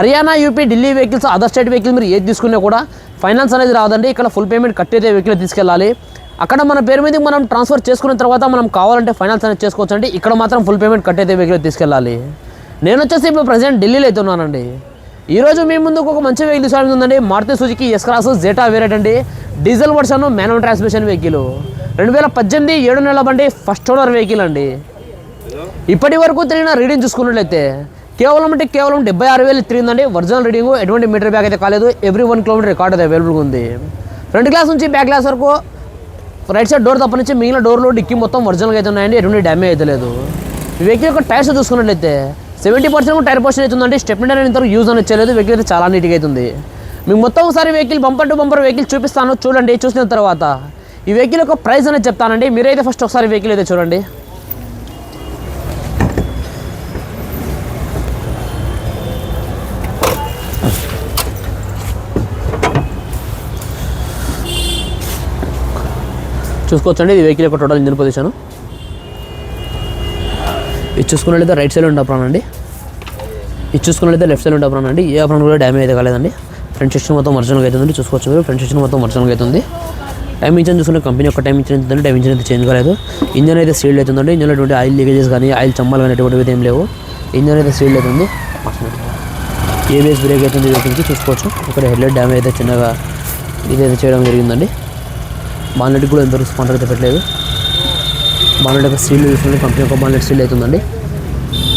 Haryana UP Delhi vehicles other state vehicle మీరు ఏది తీసుకున్నా కూడా ఫైనాన్స్ అనేది రాదండి. ఇక్కడ ఫుల్ పేమెంట్ కట్టేదే వెహికల్ తీసుకెళ్ళాలి. అక్కడ మన పేరు మీద మనం ట్రాన్స్ఫర్ చేసుకున్న తర్వాత మనం కావాలంటే ఫైనాన్స్ అనేది చేసుకోవచ్చు అండి ఇక్కడ మాత్రం ఫుల్ పేమెంట్ కట్టేదే వెహికల్ తీసుకెళ్ళాలి. నేను వచ్చేసి ఇప్పుడు ప్రజెంట్ ఢిల్లీలో అయితే ఉన్నానండి. ఈరోజు మీ ముందుకు ఒక మంచి వెహికల్ తీసుకురావడం ఉందండి. Maruti Suzuki S cross Zeta variant అండి. Diesel version manual transmission vehicle రెండు వేల పద్దెనిమిది ఏడు నెలల బండి ఫస్ట్ ఓనర్ వెహికల్ అండి. ఇప్పటి వరకు తిరిగిన రీడింగ్ చూసుకున్నట్లయితే కేవలం అంటే కేవలం డెబ్బై ఆరు వేలు తిరిగిందండి ఒరిజినల్ రీడింగ్ ఎటువంటి మీటర్ బ్యాగ్ అయితే కాలేదు. ఎవ్రీ వన్ కిలోమీటర్ రికార్డ్ అయితే అవైలబుల్గా ఉంది. ఫ్రంట్ గ్లాస్ నుంచి బ్యాక్ గ్లాస్ వరకు రైట్ సైడ్ డోర్ తప్ప నుంచి మిగిలిన డోర్లో డిక్కి మొత్తం ఒరిజినల్గా అయితే ఉన్నాయండి. ఎటువంటి డ్యామేజ్ అయితే లేదు. ఈ వెహికల్ యొక్క టైర్స్ చూసుకున్నట్లయితే సెవెంటీ పర్సెంట్ టైర్ పోర్షన్ అవుతుందండి. స్టెప్ అనేది ఇంతవరకు యూజ్ అనేది చేయలేదు వెహికల్ అయితే చాలా నీట్గా అవుతుంది. మీకు మొత్తం ఒకసారి vehicle bumper to bumper vehicle చూపిస్తాను. చూడండి చూసిన తర్వాత ఈ వెహికల్ యొక్క ప్రైస్ అనేది చెప్తానండి. మీరైతే ఫస్ట్ ఒకసారి వెహికల్ అయితే చూడండి. చూసుకోవచ్చండి. ఇది వెహికల్ యొక్క టోటల్ ఇంజిన్ పొజిషన్ ఇది చూసుకున్నట్లయితే రైట్ సైడ్ ఉండే అప్రాన్ అండి. ఇది చూసుకున్నట్లయితే లెఫ్ట్ సైడ్ ఉండే అప్రాన్ అండి. ఏ అప్రాన్ కూడా డ్యామేజ్ అయితే కాలేదండి. ఫ్రంట్ సెక్షన్ మొత్తం ఒరిజినల్గా అవుతుంది చూసుకోవచ్చు మీరు. ఫ్రంట్ సెక్షన్ మొత్తం ఒరిజినల్గా అవుతుంది టైం ఇంజన్ చూసుకుంటే కంపెనీ యొక్క టైం ఇంజన్ అవుతుంది టైం ఇంజన్ అయితే చేంజ్ కాలేదు. ఇంజన్ అయితే సీల్డ్ అవుతుందండి ఇంజన్ ఎటువంటి ఆయిల్ లీకేజెస్ కానీ ఆయిల్ చమ్మాలు కానీ ఎటువంటివి ఏం లేవు. ఇంజన్ అయితే సీల్డ్ అవుతుంది ఏబిఎస్ బ్రేక్ అవుతుంది చూసుకోవచ్చు. ఇక్కడ హెడ్లైట్ డ్యామేజ్ అయితే చిన్నగా ఇదైతే చేయడం జరిగిందండి. బాన్లెట్ కూడా ఎంత రెస్పాండర్ అయితే పెట్టలేదు. బాన్లెట్ యొక్క సీల్ చూసుకుంటే కంపెనీ యొక్క బాన్లెట్ స్టీల్ అవుతుందండి.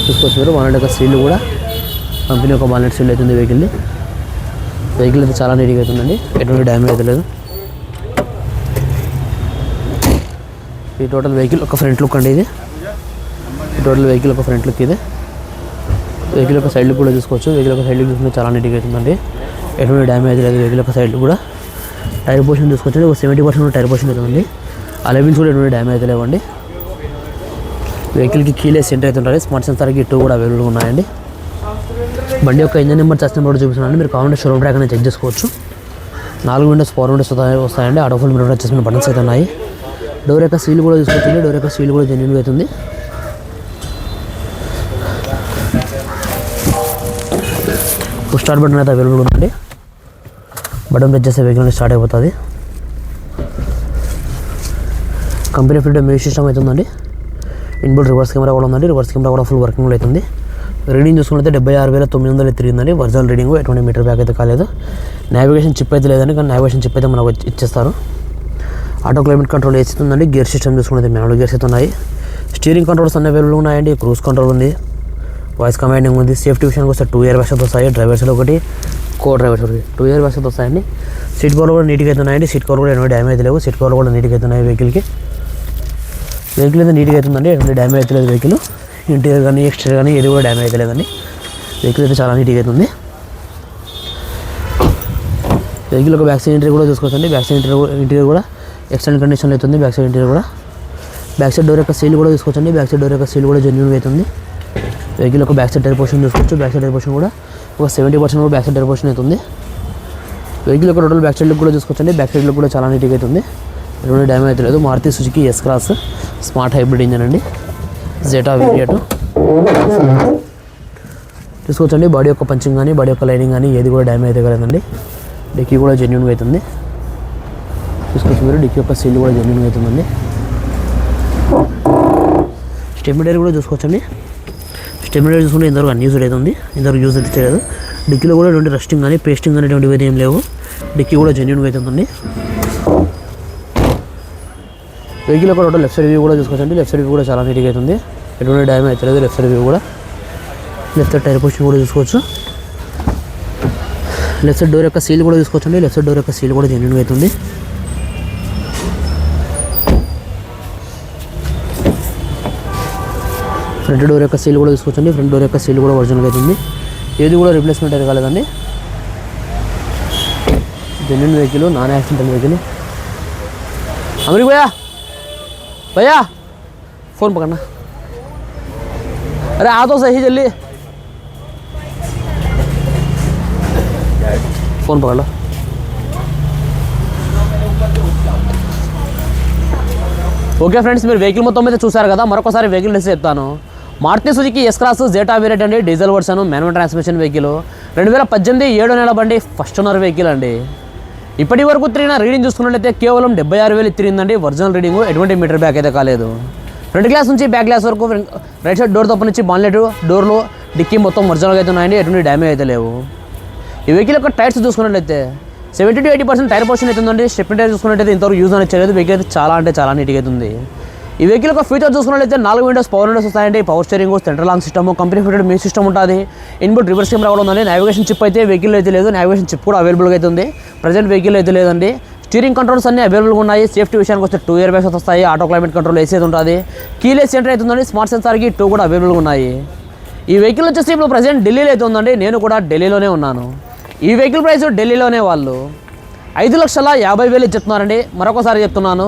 చూసుకోవచ్చు మీరు బాన్లెట్ యొక్క సీల్ కూడా కంపెనీ యొక్క బాన్లెట్ స్టీల్ అవుతుంది వెహికల్ది వెహికల్ అయితే చాలా నీట్గా అవుతుందండి. ఎటువంటి డ్యామేజ్ అయితే లేదు. ఈ టోటల్ వెహికల్ ఒక ఫ్రంట్ లుక్ అండి ఇది. ఈ టోటల్ వెహికల్ ఒక ఫ్రంట్ లుక్ ఇది. వెహికల్ యొక్క సైడ్ లుక్ కూడా చూసుకోవచ్చు. వెహికల్ యొక్క సైడ్ లుక్ చూసుకుంటే చాలా నీట్గా అవుతుందండి. ఎటువంటి డ్యామేజ్ లేదు. వెహికల్ యొక్క సైడ్ కూడా. టైర్ పోర్షన్ తీసుకొచ్చి ఒక సెవెంటీ పర్సెంట్ టైర్ పోర్షన్ అయితే ఉంది ఆ లెవెల్స్ కూడా ఎటువంటి డ్యామేజ్ అయితే లేవండి. వెహికల్కి కీలే సెంటర్ అయితే ఉంటుంది స్మార్ట్ సెన్సార్కి టూ కూడా అవైలబుల్గా ఉన్నాయండి. బండి యొక్క ఇంజన్ నెంబర్ చచ్చిన నెంబర్ చూపిస్తున్నాను మీరు కావాలంటే షోరూమ్ ట్రాక్ అనేది చెక్ చేసుకోవచ్చు. నాలుగు విండోస్ ఫోర్ విండోస్ వస్తాయండి. ఆటో ఫుల్ మిరర్ వచ్చేసిన బటన్స్ అయితే ఉన్నాయి. డోర్ యొక్క సీల్ కూడా తీసుకొచ్చింది. డోర్ యొక్క సీల్ కూడా జెన్యున్గా అవుతుంది. స్టార్ట్ బటన్ అయితే అవైలబుల్ ఉందండి. బటన్ ప్రెస్ చేస్తే వెహికల్ స్టార్ట్ అయిపోతుంది. కంపెనీ ఫిల్డ్ మ్యూజిక్ సిస్టమ్ అవుతుందండి ఇన్బుల్ రివర్స్ కెమెరా కూడా ఉందండి. రివర్స్ కెమెరా కూడా ఫుల్ వర్కింగ్లో అవుతుంది రీడింగ్ చూసుకుంటే డెబ్బై ఆరు వేల తొమ్మిది వందలు తిరిగిందండి. ఒరిజినల్ రీడింగ్ ఎటువంటి మీటర్ బ్యాక్ అయితే కాలేదు. నావిగేషన్ చిప్ అయితే లేదండి కానీ నావిగేషన్ చిప్ అయితే మనకు ఇచ్చేస్తారు. ఆటో క్లైమేట్ కంట్రోల్ వేస్తుందండి గేర్ సిస్టమ్ చూసుకుంటే మెనల్ గేర్స్ అయితే ఉన్నాయి. స్టీరింగ్ కంట్రోల్స్ అన్ని అవైలబుల్ ఉన్నాయండి. క్రూజ్ కంట్రోల్ ఉంది. వాయిస్ కమాండింగ్ ఉంది. సేఫ్టీ విషయానికి వస్తే టూ ఇయర్ బ్యాగ్స్ వస్తాయి. డ్రైవర్స్లో ఒకటి. Co drivers two air bags వస్తాయండి సీట్ కవర్ కూడా నీట్గా అవుతున్నాయండి. సీట్ కవర్ కూడా ఎటువంటి డ్యామేజ్ లేవు. సీట్ కవర్ కూడా నీట్గా అవుతున్నాయి వెహికల్కి వెహికల్ అయితే నీట్గా అవుతుందండి. ఎటువంటి డ్యామేజ్ అయితే లేదు వెహికల్ ఇంటీరియర్ కానీ ఎక్స్టీరియర్ కానీ ఏది కూడా డ్యామేజ్ అయితే లేదండి. వెహికల్ అయితే చాలా నీట్గా అవుతుంది. వెహికల్ ఒక బ్యాక్ సైడ్ ఇంటీరియర్ కూడా చూసుకోవచ్చండి. బ్యాక్ సైడ్ ఇంటీరియర్ ఇంటీరియర్ కూడా ఎక్సలెంట్ కండిషన్లో అవుతుంది. బ్యాక్ సైడ్ ఇంటీరియర్ కూడా. బ్యాక్ సైడ్ డోర్ యొక్క సీల్ కూడా చూసుకోవచ్చండి. బ్యాక్ సైడ్ డోర్ యొక్క సీల్ కూడా జెన్యున్గా అవుతుంది. వెహికల్ ఒక బ్యాక్ సైడ్ టైర్ పోర్షన్ చూసుకోవచ్చు. బ్యాక్ సైడ్ టైర్ పోర్షన్ కూడా ఒక సెవెంటీ పర్సెంట్ కూడా బ్యాక్ సైడ్ టైర్ పోర్షన్ అవుతుంది వెహికల్ ఒక టోటల్ బ్యాక్ సైడ్లో కూడా చూసుకోవచ్చండి. బ్యాక్ సైడ్లో కూడా చాలా నీట్గా అవుతుంది ఎటువంటి డ్యామేజ్ అయితే లేదు. Maruti Suzuki S cross smart hybrid engine అండి జెటా వేరియట్ చూసుకోవచ్చండి. బాడీ యొక్క పంచింగ్ కానీ బాడీ యొక్క లైనింగ్ కానీ ఏది కూడా డ్యామేజ్ అయితే కలదండి. డిక్కీ కూడా జెన్యున్గా అవుతుంది. చూసుకోవచ్చు మీరు. డిక్కీ యొక్క సీల్ కూడా జెన్యున్గా అవుతుందండి. స్టెమిడైర్ కూడా చూసుకోవచ్చండి. స్టెమిడర్ చూసుకుంటే ఇంతవరకు అన్యూజ్డ్ అయితే ఉంది. ఇంతవరకు యూజ్ అయితే చేయలేదు డిక్కీలో కూడా ఎటువంటి రస్టింగ్ కానీ పేస్టింగ్ కానీ అయితే ఏం లేవు. డిక్కీ కూడా జెన్యున్గా అయితే ఉంది. వెహికల్ ఒక టోటల్ లెఫ్ట్ సైడ్ వ్యూ కూడా చూసుకోవచ్చండి. లెఫ్ట్ సైడ్ వ్యూ కూడా చాలా నీట్గా అవుతుంది ఎటువంటి డ్యామేజ్ అవుతలేదు లెఫ్ట్ సైడ్ వ్యూ కూడా. లెఫ్ట్ సైడ్ టైర్ పొజిషన్ కూడా చూసుకోవచ్చు. లెఫ్ట్ సైడ్ డోర్ యొక్క సీల్ కూడా చూసుకోవచ్చండి. లెఫ్ట్ సైడ్ డోర్ యొక్క సీల్ కూడా జెన్యున్గా అవుతుంది ఫ్రంట్ డోర్ యొక్క సీల్ కూడా తీసుకోవచ్చండి ఫ్రంట్ డోర్ యొక్క సీల్ కూడా ఒరిజినల్గా అవుతుంది ఏది కూడా రిప్లేస్మెంట్ అయితే కాలేదండి genuine vehicle non accidental vehicle అమరి భయ్యా भैया फोन पकड़ना अरे आ तो सही जल्दी फोन पकड़ लो ఓకే ఫ్రెండ్స్ మీరు వెహికల్ మొత్తం మీద చూసారు కదా మరొకసారి వెహికల్ డీటెయిల్స్ చెప్తాను Maruti Suzuki S cross Zeta variant అండి. Diesel version manual transmission vehicle రెండు వేల పద్దెనిమిది ఏడో నెల బండి ఫస్ట్ ఓనర్ వెహికల్ అండి. ఇప్పటి వరకు తిరిగిన రీడింగ్ చూసుకున్నట్లయితే కేవలం డెబ్బై ఆరు వేలు తిరిగిందండి ఒరిజినల్ రీడింగ్ ఎటువంటి మీటర్ బ్యాక్ అయితే కాలేదు. ఫ్రంట్ గ్లాస్ నుంచి బ్యాక్ గ్లాస్ వరకు రైట్ సైడ్ డోర్ తప్ప నుంచి బాన్లెట్ డోర్లు డిక్కీ మొత్తం ఒరిజినల్గా అయితే ఉన్నాయండి. ఎటువంటి డ్యామేజ్ అయితే లేవు. ఈ వెహికల్ యొక్క టైర్స్ చూసుకున్నట్లయితే seventy to eighty percent tyre portion అయితే ఉందండి. స్టెప్ టైర్ చూసుకున్నట్లయితే ఇంతవరకు యూజ్ అనేది చేయలేదు వెహికల్ అయితే చాలా అంటే చాలా నీట్గా అయితే ఉంది. ఈ వెహికల్ యొక్క ఫీచర్ చూసుకున్నట్లయితే నాలుగు విండోస్ పవర్ విండోస్ వస్తాయండి. Power steering central lock system company fitted మీ సిస్టమ్ ఉంటుంది. ఇన్బుట్ రివర్స్ కెమెరా కూడా ఉందండి. నావిగేషన్ చిప్ అయితే వెహికల్ అయితే లేదు. నావిగేషన్ చిప్ కూడా అవైలబుల్గా అయితే ఉంది. ప్రజెంట్ వెహికల్ అయితే లేదండి. స్టీరింగ్ కంట్రోల్స్ అన్ని అవైలబుల్గా ఉన్నాయి. సేఫ్టీ విషయానికి వస్తే టూ ఇయర్ బ్యాగ్స్ వస్తాయి ఆటో క్లైమేట్ కంట్రోల్ ఏసీ అయితే ఉంటుంది. కీలెస్ సెంటర్ అయితే ఉందండి. స్మార్ట్ సెన్సార్కి టూ కూడా అవైలబుల్గా ఉన్నాయి. ఈ వెహికల్ వచ్చేసి ఇప్పుడు ప్రజెంట్ ఢిల్లీలో అయితే ఉందండి. నేను కూడా ఢిల్లీలోనే ఉన్నాను. ఈ వెహికల్ ప్రైస్ ఢిల్లీలోనే వాళ్ళు ఐదు లక్షల యాభై వేలు చెప్తున్నారండి మరొకసారి చెప్తున్నాను.